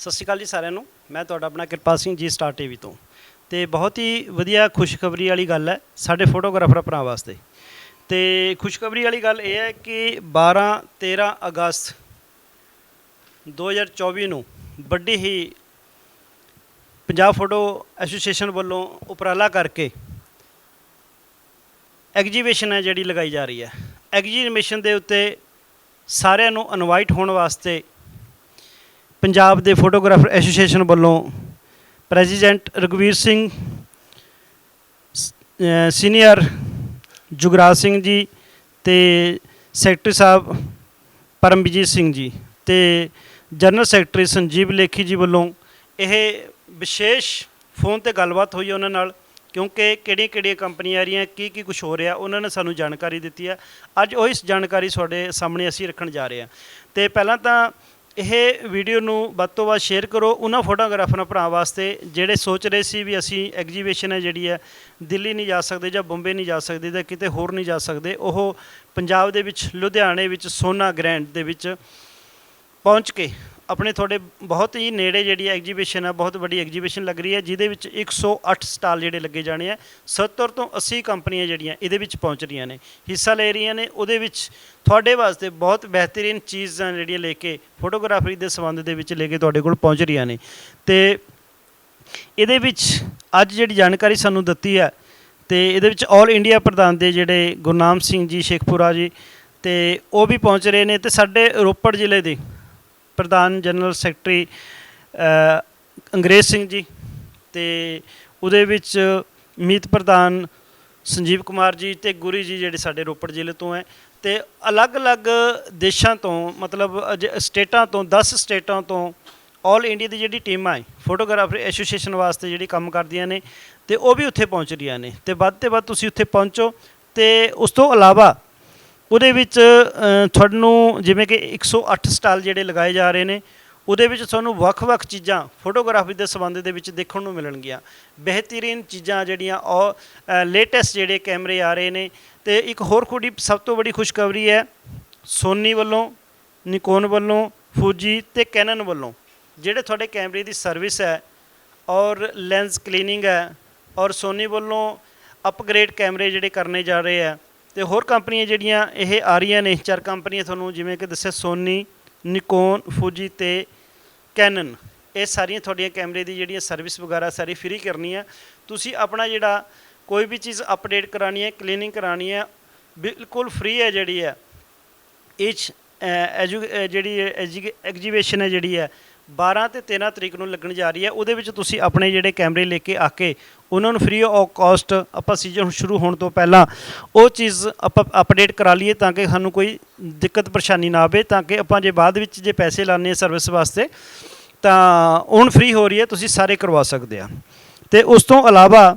ਸਤਿ ਸ਼੍ਰੀ ਅਕਾਲ ਜੀ ਸਾਰਿਆਂ ਨੂੰ। ਮੈਂ ਤੁਹਾਡਾ ਆਪਣਾ ਕਿਰਪਾਲ ਸਿੰਘ ਜੀ ਸਟਾਰ ਟੀਵੀ ਤੋਂ। ਤੇ ਬਹੁਤ ਹੀ ਵਧੀਆ ਖੁਸ਼ਖਬਰੀ ਵਾਲੀ ਗੱਲ ਹੈ ਸਾਡੇ ਫੋਟੋਗ੍ਰਾਫਰ ਭਰਾ ਵਾਸਤੇ। ਤੇ ਖੁਸ਼ਖਬਰੀ ਵਾਲੀ ਗੱਲ ਇਹ ਹੈ ਕਿ 12 13 ਅਗਸਤ 2024 ਨੂੰ ਵੱਡੀ ਹੀ ਪੰਜਾਬ ਫੋਟੋ ਐਸੋਸੀਏਸ਼ਨ ਵੱਲੋਂ ਉਪਰਾਲਾ ਕਰਕੇ ਐਗਜੀਬਿਸ਼ਨ ਹੈ ਜਿਹੜੀ ਲਗਾਈ ਜਾ ਰਹੀ ਹੈ। ਐਗਜੀਬਿਸ਼ਨ ਦੇ ਉੱਤੇ ਸਾਰਿਆਂ ਨੂੰ ਇਨਵਾਈਟ ਹੋਣ ਵਾਸਤੇ ਪੰਜਾਬ ਦੇ ਫੋਟੋਗ੍ਰਾਫਰ ਐਸੋਸੀਏਸ਼ਨ ਵੱਲੋਂ ਪ੍ਰੈਜ਼ੀਡੈਂਟ ਰਗਵੀਰ ਸਿੰਘ ਸੀਨੀਅਰ ਜੁਗਰਾਜ ਸਿੰਘ ਜੀ ਤੇ ਸੈਕਟਰੀ ਸਾਹਿਬ ਪਰਮਜੀਤ ਸਿੰਘ ਜੀ ਤੇ ਜਨਰਲ ਸੈਕਟਰੀ ਸੰਜੀਵ ਲੇਖੀ ਜੀ ਵੱਲੋਂ ਇਹ ਵਿਸ਼ੇਸ਼ ਫੋਨ ਤੇ ਗੱਲਬਾਤ ਹੋਈ ਉਹਨਾਂ ਨਾਲ, ਕਿਉਂਕਿ ਕਿਹੜੀਆਂ ਕਿਹੜੀਆਂ ਕੰਪਨੀਆਂ ਆ ਰਹੀਆਂ ਕੀ ਕੀ ਕੁਝ ਹੋ ਰਿਹਾ, ਉਹਨਾਂ ਨੇ ਸਾਨੂੰ ਜਾਣਕਾਰੀ ਦਿੱਤੀ ਹੈ ਅੱਜ ਉਹ ਇਸ ਜਾਣਕਾਰੀ ਤੁਹਾਡੇ ਸਾਹਮਣੇ ਅਸੀਂ ਰੱਖਣ ਜਾ ਰਹੇ ਹਾਂ। ਤੇ ਪਹਿਲਾਂ ਤਾਂ ਇਹ ਵੀਡੀਓ ਨੂੰ ਵੱਧ ਤੋਂ ਵੱਧ ਸ਼ੇਅਰ ਕਰੋ। ਉਹਨਾਂ ਫੋਟੋਗ੍ਰਾਫਰਾਂ ਭਰਾ ਵਾਸਤੇ ਜਿਹੜੇ ਸੋਚ ਰਹੇ ਸੀ ਵੀ ਅਸੀਂ ਐਗਜੀਬਿਸ਼ਨ ਹੈ ਜਿਹੜੀ ਹੈ, ਦਿੱਲੀ ਨਹੀਂ ਜਾ ਸਕਦੇ ਜਾਂ ਬੰਬੇ ਨਹੀਂ ਜਾ ਸਕਦੇ ਜਾਂ ਕਿਤੇ ਹੋਰ ਨਹੀਂ ਜਾ ਸਕਦੇ, ਉਹ ਪੰਜਾਬ ਦੇ ਵਿੱਚ, ਲੁਧਿਆਣੇ ਵਿੱਚ, ਸੋਨਾ ਗ੍ਰੈਂਡ ਦੇ ਵਿੱਚ ਪਹੁੰਚ ਕੇ ਆਪਣੇ ਤੁਹਾਡੇ ਬਹੁਤ ਹੀ ਨੇੜੇ ਜਿਹੜੀ ਐਗਜੀਬਿਸ਼ਨ ਆ ਬਹੁਤ ਵੱਡੀ ਐਗਜੀਬਿਸ਼ਨ ਲੱਗ ਰਹੀ ਹੈ, ਜਿਹਦੇ ਵਿੱਚ 108 ਸਟਾਲ ਜਿਹੜੇ ਲੱਗੇ ਜਾਣੇ ਆ 70 ਤੋਂ 80 ਕੰਪਨੀਆਂ ਜਿਹੜੀਆਂ ਇਹਦੇ ਵਿੱਚ ਪਹੁੰਚ ਰਹੀਆਂ ਨੇ, ਹਿੱਸਾ ਲੈ ਰਹੀਆਂ ਨੇ, ਉਹਦੇ ਵਿੱਚ ਤੁਹਾਡੇ ਵਾਸਤੇ ਬਹੁਤ ਬਿਹਤਰੀਨ ਚੀਜ਼ਾਂ ਜਿਹੜੀਆਂ ਲੈ ਕੇ, ਫੋਟੋਗ੍ਰਾਫਰੀ ਦੇ ਸੰਬੰਧ ਦੇ ਵਿੱਚ ਲੈ ਕੇ ਤੁਹਾਡੇ ਕੋਲ ਪਹੁੰਚ ਰਹੀਆਂ ਨੇ। ਤੇ ਇਹਦੇ ਵਿੱਚ ਅੱਜ ਜਿਹੜੀ ਜਾਣਕਾਰੀ ਸਾਨੂੰ ਦਿੱਤੀ ਹੈ, ਤੇ ਇਹਦੇ ਵਿੱਚ 올 ਇੰਡੀਆ ਪ੍ਰਧਾਨ ਦੇ ਜਿਹੜੇ ਗੁਰਨਾਮ ਸਿੰਘ ਜੀ, ਸ਼ੇਖਪੁਰਾ ਜੀ, ਤੇ ਉਹ ਵੀ ਪਹੁੰਚ ਰਹੇ ਨੇ, ਤੇ ਸਾਡੇ ਰੋਪੜ ਜ਼ਿਲ੍ਹੇ ਦੇ ਪ੍ਰਧਾਨ ਜਨਰਲ ਸੈਕਟਰੀ ਅੰਗਰੇਜ਼ ਸਿੰਘ ਜੀ ਤੇ ਉਹਦੇ ਵਿੱਚ ਮੀਤ ਪ੍ਰਧਾਨ ਸੰਜੀਵ ਕੁਮਾਰ ਜੀ ਤੇ ਗੁਰੀ ਜੀ ਜਿਹੜੇ ਸਾਡੇ ਰੋਪੜ ਜ਼ਿਲ੍ਹੇ ਤੋਂ ਹੈ ਤੇ ਅਲੱਗ-ਅਲੱਗ ਦੇਸ਼ਾਂ ਤੋਂ, ਮਤਲਬ ਅਜ- ਸਟੇਟਾਂ ਤੋਂ 10 ਸਟੇਟਾਂ ਤੋਂ 올 ਇੰਡੀਆ ਦੀ ਜਿਹੜੀ ਟੀਮਾਂ ਹੈ ਫੋਟੋਗ੍ਰਾਫਰ ਐਸੋਸੀਏਸ਼ਨ ਵਾਸਤੇ ਜਿਹੜੀ ਕੰਮ ਕਰਦੀਆਂ ਨੇ ਤੇ ਉਹ ਵੀ ਉੱਥੇ ਪਹੁੰਚ ਰਹੀਆਂ ਨੇ ਤੇ ਵੱਧ ਤੇ ਵੱਧ ਤੁਸੀਂ ਉੱਥੇ ਪਹੁੰਚੋ ਤੇ ਉਸ ਤੋਂ ਇਲਾਵਾ ਉਹਦੇ ਵਿੱਚ ਤੁਹਾਨੂੰ ਜਿਵੇਂ ਕਿ 108 ਸਟਾਲ ਜਿਹੜੇ ਲਗਾਏ ਜਾ ਰਹੇ ਨੇ, ਉਹਦੇ ਵਿੱਚ ਤੁਹਾਨੂੰ ਵੱਖ-ਵੱਖ ਚੀਜ਼ਾਂ ਫੋਟੋਗ੍ਰਾਫੀ ਦੇ ਸੰਬੰਧ ਦੇ ਵਿੱਚ ਦੇਖਣ ਨੂੰ ਮਿਲਣਗੀਆਂ। ਬਿਹਤਰੀਨ ਚੀਜ਼ਾਂ ਜਿਹੜੀਆਂ, ਉਹ ਲੇਟੈਸਟ ਜਿਹੜੇ ਕੈਮਰੇ ਆ ਰਹੇ ਨੇ। ਤੇ ਇੱਕ ਹੋਰ ਕੁੜੀ ਸਭ ਤੋਂ ਵੱਡੀ ਖੁਸ਼ਖਬਰੀ ਹੈ, ਸੋਨੀ ਵੱਲੋਂ, ਨਿਕੋਨ ਵੱਲੋਂ ਫੂਜੀ ਤੇ ਕੈਨਨ ਵੱਲੋਂ। ਜਿਹੜੇ ਤੁਹਾਡੇ ਕੈਮਰੇ ਦੀ ਸਰਵਿਸ ਹੈ, ਔਰ ਲੈਂਸ ਕਲੀਨਿੰਗ ਹੈ, ਔਰ ਸੋਨੀ ਵੱਲੋਂ ਅਪਗ੍ਰੇਡ ਕੈਮਰੇ ਜਿਹੜੇ ਕਰਨੇ ਜਾ ਰਹੇ ਆ ਤੇ ਹੋਰ ਕੰਪਨੀਆਂ ਜਿਹੜੀਆਂ ਇਹ ਆ ਰਹੀਆਂ ਨੇ ਚਾਰ ਕੰਪਨੀਆਂ ਤੁਹਾਨੂੰ ਜਿਵੇਂ ਕਿ ਦੱਸਿਆ ਸੋਨੀ ਨਿਕੋਨ ਫੂਜੀ ਤੇ ਕੈਨਨ ਇਹ ਸਾਰੀਆਂ ਤੁਹਾਡੀਆਂ ਕੈਮਰੇ ਦੀ ਜਿਹੜੀਆਂ ਸਰਵਿਸ ਵਗੈਰਾ ਸਾਰੀ ਫ੍ਰੀ ਕਰਨੀ ਹੈ ਤੁਸੀਂ ਆਪਣਾ ਜਿਹੜਾ ਕੋਈ ਵੀ ਚੀਜ਼ ਅਪਡੇਟ ਕਰਾਣੀ ਹੈ ਕਲੀਨਿੰਗ ਕਰਾਣੀ ਹੈ ਬਿਲਕੁਲ ਫ੍ਰੀ ਹੈ ਜਿਹੜੀ ਹੈ। ਇਹ ਐਜੂ ਅ, ਜਿਹੜੀ ਐਗਜੀਬਿਸ਼ਨ ਹੈ ਜਿਹੜੀ ਹੈ 12 ਤੇ 13 ਤਰੀਕ ਨੂੰ ਲੱਗਣ ਜਾ ਰਹੀ ਹੈ। ਉਹਦੇ ਵਿੱਚ ਤੁਸੀਂ ਆਪਣੇ ਜਿਹੜੇ ਕੈਮਰੇ ਲੈ ਕੇ ਆ ਕੇ ਉਹਨਾਂ ਨੂੰ ਫ੍ਰੀ ਆਫ ਕਾਸਟ ਆਪਾਂ ਸੀਜ਼ਨ ਸ਼ੁਰੂ ਹੋਣ ਤੋਂ ਪਹਿਲਾਂ ਉਹ ਚੀਜ਼ ਆਪਾਂ ਅਪਡੇਟ ਕਰਾ ਲਈਏ ਤਾਂ ਕਿ ਸਾਨੂੰ ਕੋਈ ਦਿੱਕਤ ਪਰੇਸ਼ਾਨੀ ਨਾ ਆਵੇ, ਤਾਂ ਕਿ ਆਪਾਂ ਜੇ ਬਾਅਦ ਵਿੱਚ ਜੇ ਪੈਸੇ ਲਾਣੇ ਸਰਵਿਸ ਵਾਸਤੇ, ਤਾਂ ਹੁਣ ਫ੍ਰੀ ਹੋ ਰਹੀ ਹੈ, ਤੁਸੀਂ ਸਾਰੇ ਕਰਵਾ ਸਕਦੇ ਆ। ਤੇ ਉਸ ਤੋਂ ਇਲਾਵਾ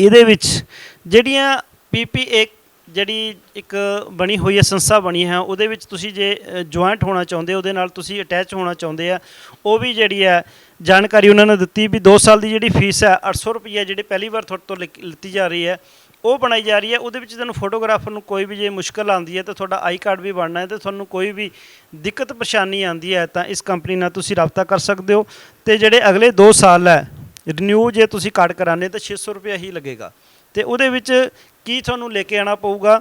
ਇਹਦੇ ਵਿੱਚ ਜਿਹੜੀਆਂ ਪੀਪੀਏ ਜਿਹੜੀ ਇੱਕ ਬਣੀ ਹੋਈ ਹੈ ਸੰਸਥਾ ਬਣੀ ਹੈ, ਉਹਦੇ ਵਿੱਚ ਤੁਸੀਂ ਜੇ ਜੁਆਇੰਟ ਹੋਣਾ ਚਾਹੁੰਦੇ ਉਹਦੇ ਨਾਲ ਤੁਸੀਂ ਅਟੈਚ ਹੋਣਾ ਚਾਹੁੰਦੇ ਆ, ਉਹ ਵੀ ਜਿਹੜੀ ਹੈ, ਜਾਣਕਾਰੀ ਉਹਨਾਂ ਨੇ ਦਿੱਤੀ ਵੀ 2 ਸਾਲ ਦੀ ਜਿਹੜੀ ਫੀਸ ਹੈ 800 ਰੁਪਈਆ ਜਿਹੜੀ ਪਹਿਲੀ ਵਾਰ ਤੁਹਾਡੇ ਤੋਂ ਲਿਖ- ਲਿੱਤੀ ਜਾ ਰਹੀ ਹੈ, ਉਹ ਬਣਾਈ ਜਾ ਰਹੀ ਹੈ, ਉਹਦੇ ਵਿੱਚ ਤੁਹਾਨੂੰ ਫੋਟੋਗ੍ਰਾਫਰ ਨੂੰ ਕੋਈ ਵੀ ਜੇ ਮੁਸ਼ਕਲ ਆਉਂਦੀ ਹੈ, ਤਾਂ ਤੁਹਾਡਾ ਆਈ ਕਾਰਡ ਵੀ ਬਣਨਾ ਹੈ, ਤੇ ਤੁਹਾਨੂੰ ਕੋਈ ਵੀ ਦਿੱਕਤ ਪਰੇਸ਼ਾਨੀ ਆਉਂਦੀ ਹੈ, ਤਾਂ ਇਸ ਕੰਪਨੀ ਨਾਲ ਤੁਸੀਂ ਰਾਬਤਾ ਕਰ ਸਕਦੇ ਹੋ, ਤੇ ਜਿਹੜੇ ਅਗਲੇ 2 ਸਾਲ ਹੈ ਰਿਨਿਊ ਜੇ ਤੁਸੀਂ ਕਾਰਡ ਕਰਾਣੇ ਤਾਂ 600 ਰੁਪਏ ਹੀ ਲੱਗੇਗਾ। ਤੇ ਉਹਦੇ ਵਿੱਚ ਕੀ ਤੁਹਾਨੂੰ ਲੈ ਕੇ ਆਣਾ ਪਊਗਾ?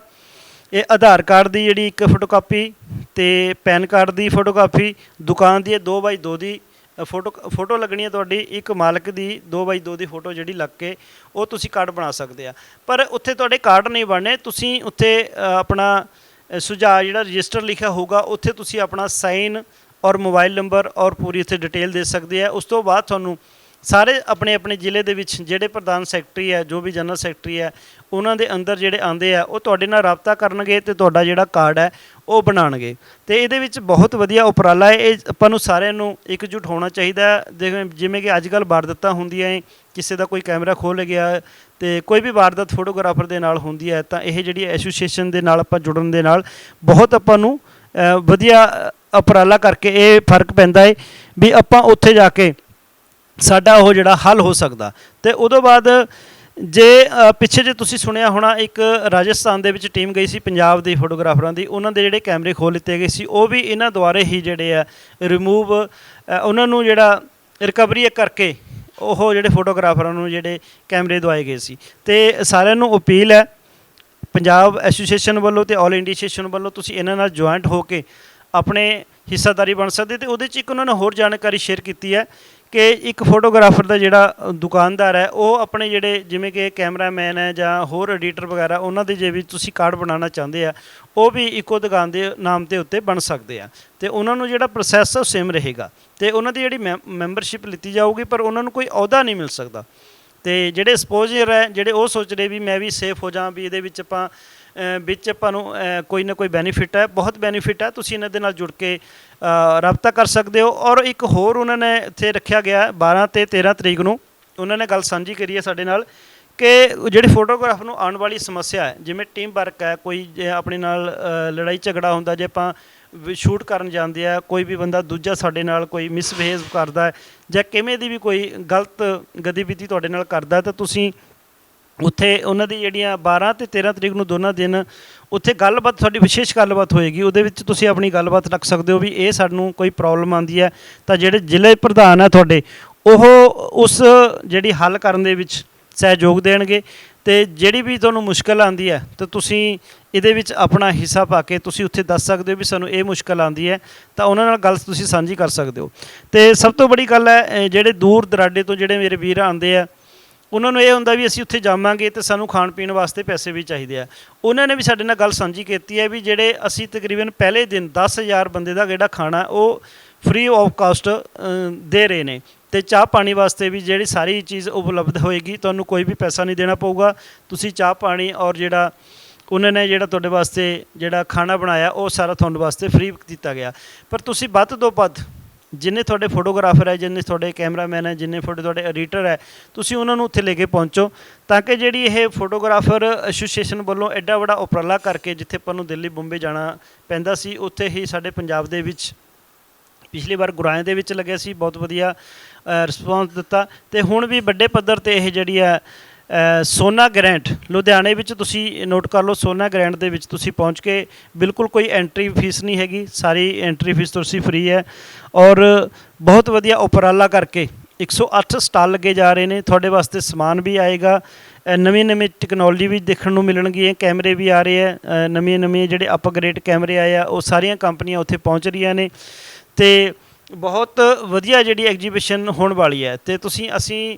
ਇਹ ਆਧਾਰ ਕਾਰਡ ਦੀ ਜਿਹੜੀ ਇੱਕ ਫੋਟੋਕਾਪੀ ਤੇ ਪੈਨ ਕਾਰਡ ਦੀ ਫੋਟੋਕਾਪੀ ਦੁਕਾਨ ਦੀ 2x2 ਦੀ ਫੋਟੋ ਫੋਟੋ ਲੱਗਣੀ ਹੈ ਤੁਹਾਡੀ, ਇੱਕ ਮਾਲਕ ਦੀ 2x2 ਦੀ ਫੋਟੋ ਜਿਹੜੀ ਲੱਗ ਕੇ ਉਹ ਤੁਸੀਂ ਕਾਰਡ ਬਣਾ ਸਕਦੇ ਆ। ਪਰ ਉੱਥੇ ਤੁਹਾਡੇ ਕਾਰਡ ਨਹੀਂ ਬਣਨੇ, ਤੁਸੀਂ ਉੱਥੇ ਆਪਣਾ ਸੁਝਾਅ ਜਿਹੜਾ ਰਜਿਸਟਰ ਲਿਖਿਆ ਹੋਊਗਾ, ਉੱਥੇ ਤੁਸੀਂ ਆਪਣਾ ਸਾਈਨ ਔਰ ਮੋਬਾਈਲ ਨੰਬਰ ਔਰ ਪੂਰੀ ਉੱਥੇ ਡਿਟੇਲ ਦੇ ਸਕਦੇ ਆ। ਉਸ ਤੋਂ ਬਾਅਦ ਤੁਹਾਨੂੰ ਸਾਰੇ ਆਪਣੇ ਆਪਣੇ ਜ਼ਿਲ੍ਹੇ ਦੇ ਵਿੱਚ ਜਿਹੜੇ ਪ੍ਰਧਾਨ ਸੈਕਟਰੀ ਹੈ, ਜੋ ਵੀ ਜਨਰਲ ਸੈਕਟਰੀ ਹੈ, ਉਹਨਾਂ ਦੇ ਅੰਦਰ ਜਿਹੜੇ ਆਂਦੇ ਆ, ਉਹ ਤੁਹਾਡੇ ਨਾਲ ਰਾਬਤਾ ਕਰਨਗੇ ਤੇ ਤੁਹਾਡਾ ਜਿਹੜਾ ਕਾਰਡ ਹੈ, ਉਹ ਬਣਾਉਣਗੇ। ਤੇ ਇਹਦੇ ਵਿੱਚ ਬਹੁਤ ਵਧੀਆ ਉਪਰਾਲਾ ਹੈ, ਇਹ ਆਪਾਂ ਨੂੰ ਸਾਰਿਆਂ ਨੂੰ ਇਕਜੁੱਟ ਹੋਣਾ ਚਾਹੀਦਾ ਜਿਵੇਂ ਜਿਵੇਂ ਕਿ ਅੱਜ ਕੱਲ੍ਹ ਵਾਰਦਾਤਾਂ ਹੁੰਦੀਆਂ ਹੈ, ਕਿਸੇ ਦਾ ਕੋਈ ਕੈਮਰਾ ਖੋਲ ਗਿਆ ਤੇ ਕੋਈ ਵੀ ਵਾਰਦਾਤ ਫੋਟੋਗ੍ਰਾਫਰ ਦੇ ਨਾਲ ਹੁੰਦੀ ਹੈ, ਤਾਂ ਇਹ ਜਿਹੜੀ ਐਸੋਸੀਏਸ਼ਨ ਦੇ ਨਾਲ ਆਪਾਂ ਜੁੜਨ ਦੇ ਨਾਲ ਬਹੁਤ ਆਪਾਂ ਨੂੰ ਵਧੀਆ ਉਪਰਾਲਾ ਕਰਕੇ ਇਹ ਫ਼ਰਕ ਪੈਂਦਾ ਹੈ ਵੀ ਆਪਾਂ ਉੱਥੇ ਜਾ ਕੇ ਸਾਡਾ ਉਹ ਜਿਹੜਾ ਹੱਲ ਹੋ ਸਕਦਾ। ਤੇ ਉਦੋਂ ਬਾਅਦ ਜੇ ਪਿੱਛੇ ਜੇ ਤੁਸੀਂ ਸੁਣਿਆ ਹੋਣਾ, ਇੱਕ ਰਾਜਸਥਾਨ ਦੇ ਵਿੱਚ ਟੀਮ ਗਈ ਸੀ ਪੰਜਾਬ ਦੇ ਫੋਟੋਗ੍ਰਾਫਰਾਂ ਦੀ। ਉਹਨਾਂ ਦੇ ਜਿਹੜੇ ਕੈਮਰੇ ਖੋਲ ਲਿੱਤੇ ਗਏ ਸੀ, ਉਹ ਵੀ ਇਹਨਾਂ ਦੁਆਰੇ ਹੀ ਜਿਹੜੇ ਆ ਰਿਮੂਵ ਉਹਨਾਂ ਨੂੰ ਜਿਹੜਾ ਰਿਕਵਰੀ ਕਰਕੇ ਉਹ ਜਿਹੜੇ ਫੋਟੋਗ੍ਰਾਫਰਾਂ ਨੂੰ ਜਿਹੜੇ ਕੈਮਰੇ ਦਵਾਏ ਗਏ ਸੀ। ਤੇ ਸਾਰਿਆਂ ਨੂੰ ਅਪੀਲ ਹੈ, ਪੰਜਾਬ ਐਸੋਸੀਏਸ਼ਨ ਵੱਲੋਂ ਤੇ ਆਲ ਇੰਡੀਆ ਐਸੋਸੀਏਸ਼ਨ ਵੱਲੋਂ ਤੁਸੀਂ ਇਹਨਾਂ ਨਾਲ ਜੁਆਇੰਟ ਹੋ ਕੇ ਆਪਣੇ ਹਿੱਸਾਦਾਰੀ ਬਣ ਸਕਦੇ ਤੇ ਉਹਦੇ ਚ ਇੱਕ ਉਹਨਾਂ ਨੇ ਹੋਰ ਜਾਣਕਾਰੀ ਸ਼ੇਅਰ ਕੀਤੀ ਹੈ ਕਿ ਇੱਕ ਫੋਟੋਗ੍ਰਾਫਰ ਦਾ ਜਿਹੜਾ ਦੁਕਾਨਦਾਰ ਹੈ, ਉਹ ਆਪਣੇ ਜਿਹੜੇ ਜਿਵੇਂ ਕਿ ਕੈਮਰਾਮੈਨ ਹੈ ਜਾਂ ਹੋਰ ਐਡੀਟਰ ਵਗੈਰਾ, ਉਹਨਾਂ ਦੇ ਜੇ ਵੀ ਤੁਸੀਂ ਕਾਰਡ ਬਣਾਉਣਾ ਚਾਹੁੰਦੇ ਆ, ਉਹ ਵੀ ਇੱਕੋ ਦੁਕਾਨ ਦੇ ਨਾਮ ਦੇ ਉੱਤੇ ਬਣ ਸਕਦੇ ਆ। ਤੇ ਉਹਨਾਂ ਨੂੰ ਜਿਹੜਾ ਪ੍ਰੋਸੈਸ ਹੈ ਉਹ ਸੇਮ ਰਹੇਗਾ। ਤੇ ਉਹਨਾਂ ਦੀ ਜਿਹੜੀ ਮੈਂਬਰਸ਼ਿਪ ਲਿੱਤੀ ਜਾਊਗੀ, ਪਰ ਉਹਨਾਂ ਨੂੰ ਕੋਈ ਅਹੁਦਾ ਨਹੀਂ ਮਿਲ ਸਕਦਾ। ਤੇ ਜਿਹੜੇ ਐਕਸਪੋਜ਼ਰ ਹੈ, ਜਿਹੜੇ ਉਹ ਸੋਚ ਰਹੇ ਵੀ ਮੈਂ ਵੀ ਸੇਫ ਹੋ ਜਾਵਾਂ ਵੀ ਇਹਦੇ ਵਿੱਚ ਆਪਾਂ ਵਿੱਚ ਆਪਾਂ ਨੂੰ ਕੋਈ ਨਾ ਕੋਈ ਬੈਨੀਫਿਟ ਹੈ ਬਹੁਤ ਬੈਨੀਫਿਟ ਹੈ ਤੁਸੀਂ ਇਹਨਾਂ ਦੇ ਨਾਲ ਜੁੜ ਕੇ ਅ, ਰਾਬਤਾ ਕਰ ਸਕਦੇ ਹੋ। ਔਰ ਇੱਕ ਹੋਰ ਉਹਨਾਂ ਨੇ ਇੱਥੇ ਰੱਖਿਆ ਗਿਆ ਹੈ, 12 ਤੇ 13 ਤਰੀਕ ਨੂੰ ਉਹਨਾਂ ਨੇ ਗੱਲ ਸਾਂਝੀ ਕਰੀ ਹੈ ਸਾਡੇ ਨਾਲ ਕਿ ਜਿਹੜੇ ਫੋਟੋਗ੍ਰਾਫਰ ਨੂੰ ਆਉਣ ਵਾਲੀ ਸਮੱਸਿਆ ਹੈ ਜਿਵੇਂ ਟੀਮ ਵਰਕ ਹੈ ਕੋਈ ਜੇ ਆਪਣੇ ਨਾਲ ਲੜਾਈ ਝਗੜਾ ਹੁੰਦਾ ਜੇ ਆਪਾਂ ਸ਼ੂਟ ਕਰਨ ਜਾਂਦੇ ਆ ਕੋਈ ਵੀ ਬੰਦਾ ਦੂਜਾ ਸਾਡੇ ਨਾਲ ਕੋਈ ਮਿਸਬਿਹੇਵ ਕਰਦਾ ਹੈ ਜਾਂ ਕਿਵੇਂ ਦੀ ਵੀ ਕੋਈ ਗਲਤ ਗਤੀਵਿਧੀ ਤੁਹਾਡੇ ਨਾਲ ਕਰਦਾ ਤਾਂ ਤੁਸੀਂ ਉੱਥੇ ਉਹਨਾਂ ਦੀ ਜਿਹੜੀਆਂ 12 ਤੇ 13 ਤਰੀਕ ਨੂੰ ਦੋਨਾਂ ਦਿਨ ਉੱਥੇ ਗੱਲਬਾਤ, ਤੁਹਾਡੀ ਵਿਸ਼ੇਸ਼ ਗੱਲਬਾਤ ਹੋਏਗੀ। ਉਹਦੇ ਵਿੱਚ ਤੁਸੀਂ ਆਪਣੀ ਗੱਲਬਾਤ ਰੱਖ ਸਕਦੇ ਹੋ ਵੀ ਇਹ ਸਾਨੂੰ ਕੋਈ ਪ੍ਰੋਬਲਮ ਆਂਦੀ ਹੈ। ਤਾਂ ਜਿਹੜੇ ਜ਼ਿਲ੍ਹੇ ਪ੍ਰਧਾਨ ਹੈ ਤੁਹਾਡੇ, ਉਹ ਉਸ ਜਿਹੜੀ ਹੱਲ ਕਰਨ ਦੇ ਵਿੱਚ ਸਹਿਯੋਗ ਦੇਣਗੇ। ਤੇ ਜਿਹੜੀ ਵੀ ਤੁਹਾਨੂੰ ਮੁਸ਼ਕਲ ਆਂਦੀ ਹੈ, ਤਾਂ ਤੁਸੀਂ ਇਹਦੇ ਵਿੱਚ ਆਪਣਾ ਹਿੱਸਾ ਪਾ ਕੇ ਤੁਸੀਂ ਉੱਥੇ ਦੱਸ ਸਕਦੇ ਹੋ ਵੀ ਸਾਨੂੰ ਇਹ ਮੁਸ਼ਕਲ ਆਂਦੀ ਹੈ। ਤਾਂ ਉਹਨਾਂ ਨਾਲ ਗੱਲ ਤੁਸੀਂ ਸਾਂਝੀ ਕਰ ਸਕਦੇ ਹੋ। ਤੇ ਸਭ ਤੋਂ ਬੜੀ ਗੱਲ ਹੈ ਜਿਹੜੇ ਦੂਰ ਦਰਾਡੇ ਤੋਂ ਜਿਹੜੇ ਮੇਰੇ ਵੀਰ ਆਉਂਦੇ ਆ ਉਹਨਾਂ ਨੂੰ ਇਹ ਹੁੰਦਾ ਵੀ ਅਸੀਂ ਉੱਥੇ ਜਾਵਾਂਗੇ ਤੇ ਸਾਨੂੰ ਖਾਣ ਪੀਣ ਵਾਸਤੇ ਪੈਸੇ ਵੀ ਚਾਹੀਦੇ ਆ। ਉਹਨਾਂ ਨੇ ਵੀ ਸਾਡੇ ਨਾਲ ਗੱਲ ਸਾਂਝੀ ਕੀਤੀ ਹੈ ਵੀ ਜਿਹੜੇ ਅਸੀਂ ਤਕਰੀਬਨ ਪਹਿਲੇ ਦਿਨ 10000 ਬੰਦੇ ਦਾ ਜਿਹੜਾ ਖਾਣਾ ਉਹ ਫ੍ਰੀ ਆਫ ਕਾਸਟ ਦੇ ਰਹੇ ਨੇ। ਤੇ ਚਾਹ ਪਾਣੀ ਵਾਸਤੇ ਵੀ ਜਿਹੜੀ ਸਾਰੀ ਚੀਜ਼ ਉਪਲਬਧ ਹੋਏਗੀ, ਤੁਹਾਨੂੰ ਕੋਈ ਵੀ ਪੈਸਾ ਨਹੀਂ ਦੇਣਾ ਪਊਗਾ। ਤੁਸੀਂ ਚਾਹ ਪਾਣੀ ਔਰ ਜਿਹੜਾ ਉਹਨਾਂ ਨੇ ਜਿਹੜਾ ਤੁਹਾਡੇ ਵਾਸਤੇ ਜਿਹੜਾ ਖਾਣਾ ਬਣਾਇਆ, ਉਹ ਸਾਰਾ ਤੁਹਾਨੂੰ ਵਾਸਤੇ ਫ੍ਰੀ ਦਿੱਤਾ ਗਿਆ। ਪਰ ਤੁਸੀਂ ਵੱਧ ਤੋਂ ਵੱਧ ਜਿੰਨੇ ਤੁਹਾਡੇ ਫੋਟੋਗ੍ਰਾਫਰ ਹੈ, ਜਿੰਨੇ ਤੁਹਾਡੇ ਕੈਮਰਾਮੈਨ ਹੈ, ਜਿੰਨੇ ਫੋਟੋ ਤੁਹਾਡੇ ਐਡੀਟਰ ਹੈ, ਤੁਸੀਂ ਉਹਨਾਂ ਨੂੰ ਉੱਥੇ ਲੈ ਕੇ ਪਹੁੰਚੋ ਤਾਂ ਕਿ ਜਿਹੜੀ ਇਹ ਫੋਟੋਗ੍ਰਾਫਰ ਐਸੋਸੀਏਸ਼ਨ ਵੱਲੋਂ ਐਡਾ ਵੱਡਾ ਉਪਰਾਲਾ ਕਰਕੇ ਜਿੱਥੇ ਆਪਾਂ ਨੂੰ ਦਿੱਲੀ, ਬੰਬੇ ਜਾਣਾ ਪੈਂਦਾ ਸੀ, ਉੱਥੇ ਹੀ ਸਾਡੇ ਪੰਜਾਬ ਦੇ ਵਿੱਚ ਪਿਛਲੀ ਵਾਰ ਗੁਰਾਇਆਂ ਦੇ ਵਿੱਚ ਲੱਗਿਆ ਸੀ, ਬਹੁਤ ਵਧੀਆ ਰਿਸਪੌਂਸ ਦਿੱਤਾ ਤੇ ਹੁਣ ਵੀ ਵੱਡੇ ਪੱਧਰ ਤੇ ਇਹ ਜਿਹੜੀ ਹੈ ਸੋਨਾ ਗ੍ਰੈਂਟ, ਲੁਧਿਆਣੇ ਵਿੱਚ ਤੁਸੀਂ ਨੋਟ ਕਰ ਲਓ, ਸੋਨਾ ਗ੍ਰੈਂਟ ਦੇ ਵਿੱਚ ਤੁਸੀਂ ਪਹੁੰਚ ਕੇ ਬਿਲਕੁਲ ਕੋਈ ਐਂਟਰੀ ਫੀਸ ਨਹੀਂ ਹੈਗੀ, ਸਾਰੀ ਐਂਟਰੀ ਫੀਸ ਤੁਸੀਂ ਫ੍ਰੀ ਹੈ ਔਰ ਬਹੁਤ ਵਧੀਆ ਉਪਰਾਲਾ ਕਰਕੇ 108 ਸਟਾਲ ਲੱਗੇ ਜਾ ਰਹੇ ਨੇ, ਤੁਹਾਡੇ ਵਾਸਤੇ ਸਮਾਨ ਵੀ ਆਏਗਾ ਨਵੀਂ ਨਵੀਂ ਟੈਕਨੋਲੋਜੀ ਵੀ ਦੇਖਣ ਨੂੰ ਮਿਲਣਗੀਆਂ, ਕੈਮਰੇ ਵੀ ਆ ਰਹੇ ਆ ਨਵੇਂ ਨਵੇਂ ਜਿਹੜੇ ਅਪਗ੍ਰੇਡ ਕੈਮਰੇ ਆਏ ਆ, ਉਹ ਸਾਰੀਆਂ ਕੰਪਨੀਆਂ ਉੱਥੇ ਪਹੁੰਚ ਰਹੀਆਂ ਨੇ ਤੇ ਬਹੁਤ ਵਧੀਆ ਜਿਹੜੀ ਐਗਜੀਬਿਸ਼ਨ ਹੋਣ ਵਾਲੀ ਹੈ ਤੇ ਤੁਸੀਂ ਅਸੀਂ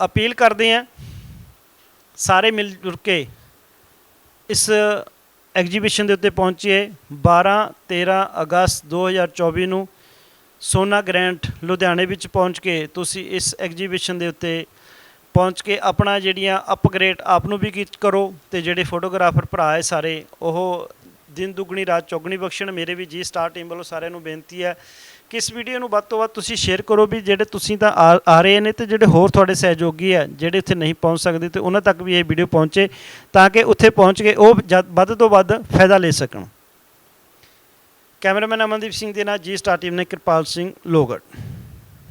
ਅਪੀਲ ਕਰਦੇ ਹਾਂ ਸਾਰੇ ਮਿਲ ਜੁਲ ਕੇ ਇਸ ਐਗਜੀਬਿਸ਼ਨ ਦੇ ਉੱਤੇ ਪਹੁੰਚੀਏ। 12 13 ਅਗਸਤ 2024 ਨੂੰ ਸੋਨਾ ਗ੍ਰੈਂਟ ਲੁਧਿਆਣੇ ਵਿੱਚ ਪਹੁੰਚ ਕੇ ਤੁਸੀਂ ਇਸ ਐਗਜੀਬਿਸ਼ਨ ਦੇ ਉੱਤੇ ਪਹੁੰਚ ਕੇ ਆਪਣਾ ਜਿਹੜੀਆਂ ਅਪਗ੍ਰੇਡ ਆਪ ਨੂੰ ਵੀ ਕਰੋ ਤੇ ਜਿਹੜੇ ਫੋਟੋਗ੍ਰਾਫਰ ਭਰਾ ਹੈ ਸਾਰੇ, ਉਹ ਦਿਨ ਦੁਗਣੀ, ਰਾਤ ਚੌਗਣੀ ਬਖਸ਼ਣ। ਮੇਰੇ ਵੀ ਜੀ ਸਟਾਰ ਟੀਮ ਵੱਲੋਂ ਸਾਰਿਆਂ ਨੂੰ ਬੇਨਤੀ ਹੈ ਕਿ ਇਸ ਵੀਡੀਓ ਨੂੰ ਵੱਧ ਤੋਂ ਵੱਧ ਤੁਸੀਂ ਸ਼ੇਅਰ ਕਰੋ ਵੀ ਜਿਹੜੇ ਤੁਸੀਂ ਤਾਂ ਆ ਰਹੇ ਨੇ ਤੇ ਜਿਹੜੇ ਹੋਰ ਤੁਹਾਡੇ ਸਹਿਯੋਗੀ ਹੈ ਜਿਹੜੇ ਉੱਥੇ ਨਹੀਂ ਪਹੁੰਚ ਸਕਦੇ ਤੇ ਉਹਨਾਂ ਤੱਕ ਵੀ ਇਹ ਵੀਡੀਓ ਪਹੁੰਚੇ ਤਾਂ ਕਿ ਉੱਥੇ ਪਹੁੰਚ ਕੇ ਉਹ ਜਦ- ਵੱਧ ਤੋਂ ਵੱਧ ਫਾਇਦਾ ਲੈ ਸਕਣ। ਕੈਮਰਾਮੈਨ ਅਮਨਦੀਪ ਸਿੰਘ ਦੇ ਨਾਲ ਜੀ ਸਟਾਰ ਟੀਮ ਨੇ ਕਿਰਪਾਲ ਸਿੰਘ ਲੋਗੜ